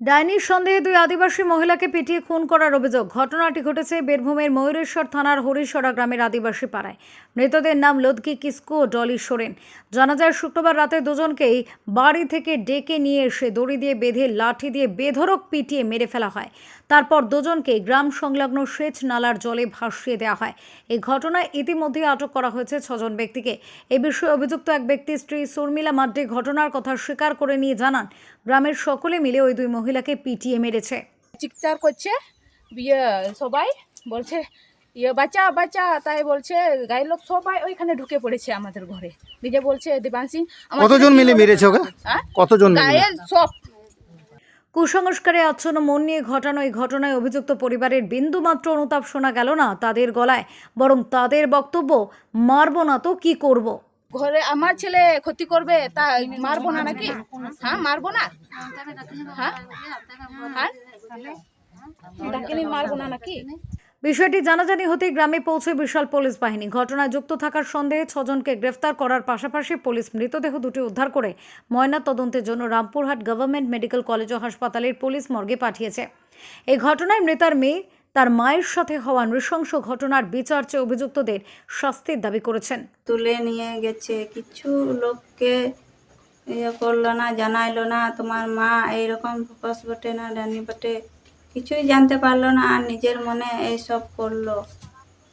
ডাইনির সন্দেহে দুই আদিবাসী মহিলাকে পিটিয়ে খুন করার অভিযোগ। ঘটনাটি ঘটেছে বীরভূমের ময়ূরেশ্বর থানার হরিশরা গ্রামের আদিবাসী পাড়ায়। মৃতদের নাম লদকি কিস্কু ডলি সোরেন। জানা যায়, শুক্রবার রাতে দুজনকেই বাড়ি থেকে ডেকে নিয়ে এসে দড়ি দিয়ে বেঁধে লাঠি দিয়ে বেধরক পিটিয়ে মেরে ফেলা হয়। তারপর দুজনকে গ্রাম সংলগ্ন সেচ নালার জলে ভাসিয়ে দেওয়া হয়। এই ঘটনায় ইতিমধ্যেই আটক করা হয়েছে ছজন ব্যক্তিকে। এ বিষয়ে অভিযুক্ত এক ব্যক্তি স্ত্রী শর্মিলা মাড্ডে ঘটনার কথা স্বীকার করে নিয়ে জানান। গ্রামের সকলে মিলে ওই দুই মহিলাকে পিটিয়ে মেরেছে। চিৎকার করছে ইয়ে সবাই বলছে ইয়ে বাচ্চা বাচ্চা। তাই বলছে গায়ের লোক সবাই ওইখানে ঢুকে পড়েছে আমাদের ঘরে। নিজে বলছে দেবান সিং কতজন মিলে মেরেছে ওকে? হ্যাঁ? কতজন মিলে? গায়ের সব। কুসংস্কারে আচ্ছন্ন মন নিয়ে ঘটানো এই ঘটনায় অভিযুক্ত পরিবারের বিন্দুমাত্র অনুতাপ শোনা গেল না তাদের গলায়। বরং তাদের বক্তব্য মারবো না তো কি করব। ঘরে আমার ছেলে ক্ষতি করবে, তা মারবো না নাকি? হ্যাঁ মারবো না? হ্যাঁ? হ্যাঁ? নাকি? বিষয়টি জানাজানি হতেই গ্রামে পৌঁছে বিশাল পুলিশ বাহিনী। ঘটনায় যুক্ত থাকার সন্দেহে ছজনকে গ্রেফতার করার পাশাপাশি পুলিশ মৃতদেহ দুটি উদ্ধার করে ময়না তদন্তের জন্য রামপুরহাট গভর্নমেন্ট মেডিকেল কলেজ ও হাসপাতালের পুলিশ মর্গে পাঠিয়েছে। এই ঘটনায় মৃতার মেয়ে তার মায়ের সাথে হওয়া নৃশংস ঘটনার বিচার চেয়ে অভিযুক্তদের শাস্তির দাবি করেছেন। তুলে নিয়ে গেছে, কিছু লোককে ইয়ে করল না, জানাইলো না, তোমার মা এইরকম ফোকাস বটে না, ডানি বটে। কিছুই জানতে পারল না, আর নিজের মনে এইসব করল।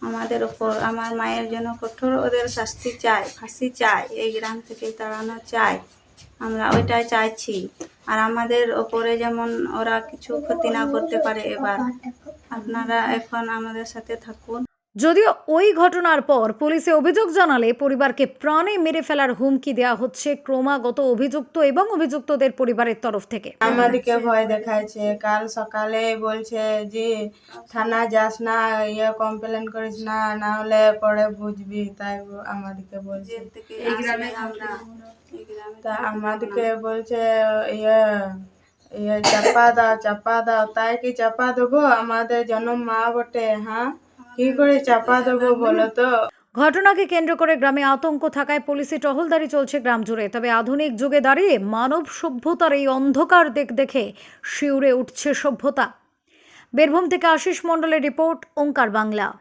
আমাদের ওপর, আমার মায়ের জন্য কঠোর ওদের শাস্তি চাই, ফাঁসি চাই, এই গ্রাম থেকে তাড়ানো চাই। আমরা ওইটাই চাইছি। আর আমাদের ওপরে যেমন ওরা কিছু ক্ষতি না করতে পারে এবার। আপনারা এখন আমাদের সাথে থাকুন। যদিও ওই ঘটনার পর পুলিশে অভিযোগ জানালে পরিবারকে প্রাণে মেরে ফেলার হুমকি দেওয়া হচ্ছে ক্রমাগত অভিযুক্ত এবং অভিযুক্তদের পরিবারের তরফ থেকে। আমাদেরকে ভয় দেখাচ্ছে কাল সকালে বলছে যে থানা যাস না ইয়ে কমপ্লেন করিস না না হলে পরে বুঝবি। তাই আমাদেরকে বলছে। এই গ্রামে আমরা তা আমাদেরকে বলছে ইয়ে চাপা দাও চাপা দাও তাই কি চাপা দেবো আমাদের জন্ম মা বটে হ্যাঁ কি করে চাপা দেবো বলো তো? ঘটনাকে কেন্দ্র করে গ্রামে আতঙ্ক থাকায় পুলিশি টহলদারি চলছে গ্রাম জুড়ে। তবে আধুনিক যুগে দাঁড়িয়ে মানব সভ্যতার এই অন্ধকার দিক দেখে শিউরে উঠছে সভ্যতা। বীরভূম থেকে আশিস মণ্ডলের রিপোর্ট, ওঙ্কার বাংলা।